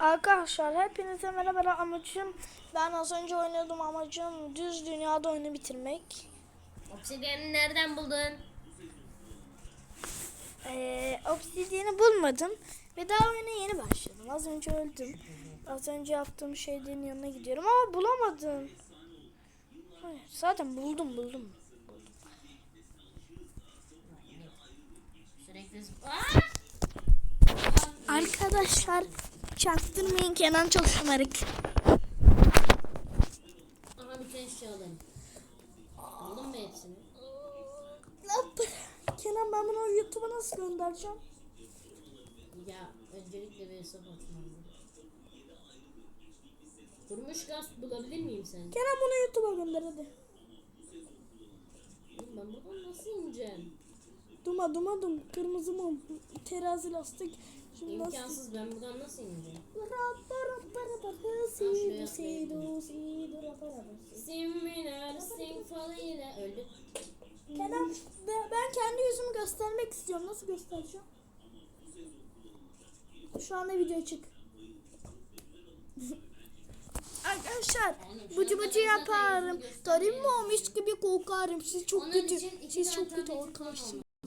Arkadaşlar hepinize merhaba amacım ben az önce oynuyordum amacım düz dünyada oyunu bitirmek. Obsidiyeni nereden buldun? Ee, obsidiyeni bulmadım ve daha oyuna yeni başladım. Az önce öldüm. Az önce yaptığım şeylerin yanına gidiyorum ama bulamadım. Hayır, zaten buldum buldum. Sürekli zıp- Aa! Arkadaşlar çaktırmayın Kenan çok şımarık. Aha bütün eşyalarım. Aldın mı hepsini? Kenan ben bunu YouTube'a nasıl göndereceğim? Ya öncelikle bir hesap açmam. Kurmuş gaz bulabilir miyim sen? Kenan bunu YouTube'a gönder hadi. Oğlum Ben buradan nasıl ineceğim? Duma dum kırmızı mum terazi lastik. Şimdi? İmkansız ben buradan nasıl ineceğim? Simmiler sing falıyla öldü. Kenan ben kendi yüzümü göstermek istiyorum. Nasıl göstereceğim? Şu anda video çık. Arkadaşlar bıcı bıcı yaparım. Tarım mis gibi kokarım. Siz çok Onun kötü. Siz çok kötü arkadaşsınız.